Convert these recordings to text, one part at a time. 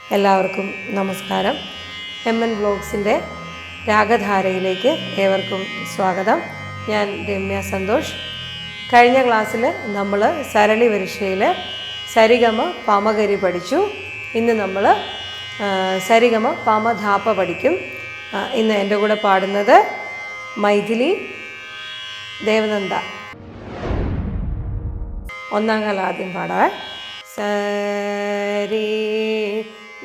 എല്ലാവർക്കും നമസ്കാരം. M N ബ്ലോഗ്സിന്റെ രാഗധാരയിലേക്ക് ഏവർക്കും സ്വാഗതം. ഞാൻ രമ്യ സന്തോഷ്. കഴിഞ്ഞ ക്ലാസ്സിൽ നമ്മൾ സരളി പരീക്ഷയിൽ സരിഗമ പമകരി പഠിച്ചു. ഇന്ന് നമ്മൾ സരിഗമ പമധാപ്പ പഠിക്കും. ഇന്ന് എന്റെ കൂടെ പാടുന്നത് മൈഥിലി ദേവനന്ദ. ഒന്നാം കാലം ആദ്യം പാടാം സരി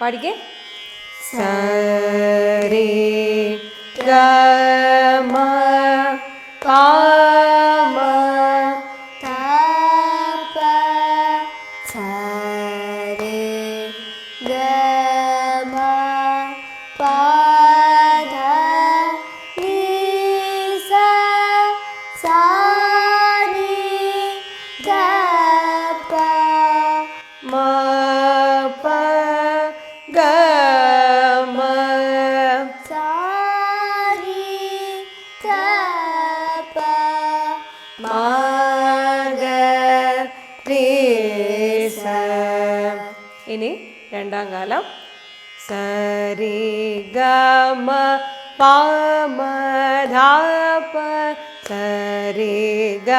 பாடிக்கே சரி கம காம தப ச മ രണ്ടാം കാലം സരി ഇനി രണ്ടാം കാലം. സരി ഗമ ഗ മ പ മ ധ പ സ രി ഗ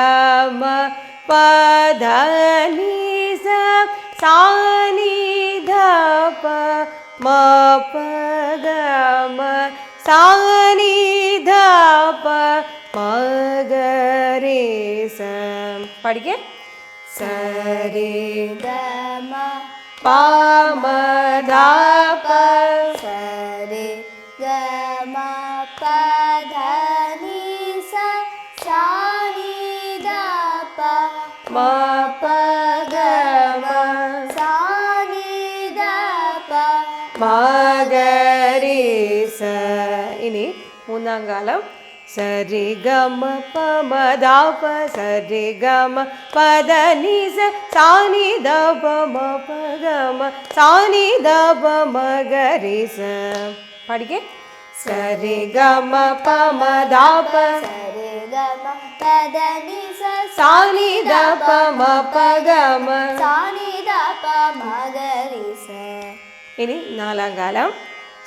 മ പ പഠിക്കേ. സ രി ഗമ പ മ ധ പ സരി ഗമ പദ ദപ മ പ ഗ മ സാനി ദപ മ ഗ രെ സ ഇനി മൂന്നാം സരി ഗമ പ മ ധ പ സരി ഗമ പദ നി സ സാനി ദപ പ പ ഗ മ സാനി ധ പ മ ഗ രെ സ പഠിക്കേ സരി ഗമ സാനി ദപ മഗരി സ ഇനി മൂന്നാം കാലം. சரி கம பமதாப சரி கம பதனி சாணி தப மபகம சாணி தப மகரி ச படிக்க. சரி கம பமதாப சரி கம பதனி சாணி தப மபகம. சாணி தப மகரி ச இனி நாலாங்காலம்.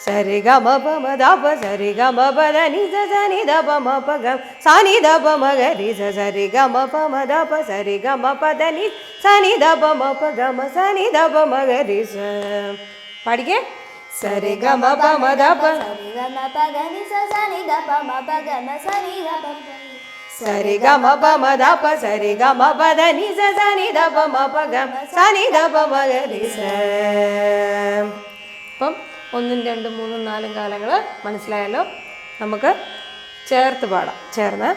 சரி கம பம தப சரி கம பத நிஜ சனி தப ம பக சனி தப மக நிஜ சரி கம பம தப சரி கம பத நி சனி தப ம பக ம சனி தப மக நிஜ பாடிக்க? சரி கம பம தப சரி கம பக நிஜ சனி தப ம. பக ம சனி தப சரி கம பம தப சரி கம பத நிஜ சனி தப ம பக சனி தப மக நிஜ பம் ഒന്നും രണ്ടും മൂന്നും നാലും കാലങ്ങൾ മനസ്സിലായല്ലോ? നമുക്ക് ചേർത്ത് പാടാം. ചേർന്ന്.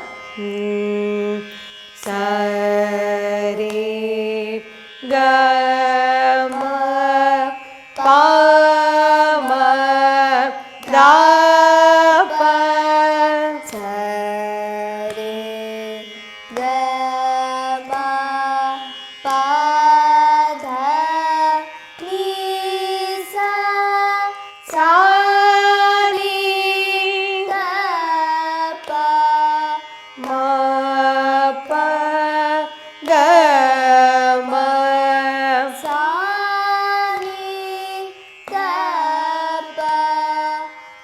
സരി ഗ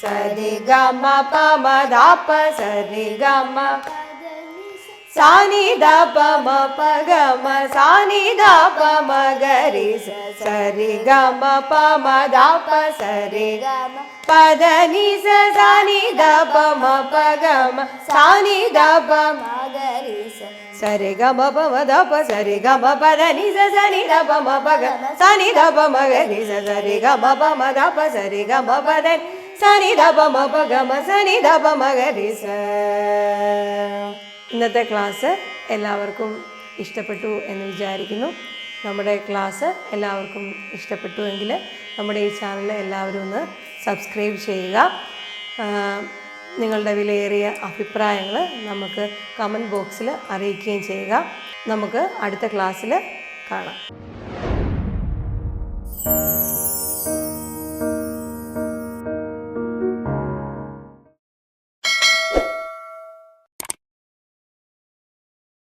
సరి గమ పమ దాప సరి గమ సాని దాప మ పగమ సాని దాప మ గరి సరి గమ పమ దాప సరి గమ పద ని సాని దాప మ పగమ సాని దాప మ గరి సరి గమ పమ దప సరి గమ పద ని సని దప మ పగ సని దప మ గరి సరి గమ పమ దప సరి గమ పద ని സാനി ദ പ മ മഗരി സ സരി ഗ മ പ മ ദ പ സരി ഗ മ പ ധ നി സ സനി ഇന്നത്തെ ക്ലാസ് എല്ലാവർക്കും ഇഷ്ടപ്പെട്ടു എന്ന് വിചാരിക്കുന്നു. നമ്മുടെ ക്ലാസ് എല്ലാവർക്കും ഇഷ്ടപ്പെട്ടു എങ്കിൽ നമ്മുടെ ഈ ചാനൽ എല്ലാവരും ഒന്ന് സബ്സ്ക്രൈബ് ചെയ്യുക. നിങ്ങളുടെ വിലയേറിയ അഭിപ്രായങ്ങൾ നമുക്ക് കമന്റ് ബോക്സിൽ അറിയിക്കുകയും ചെയ്യുക. നമുക്ക് അടുത്ത ക്ലാസ്സിൽ കാണാം.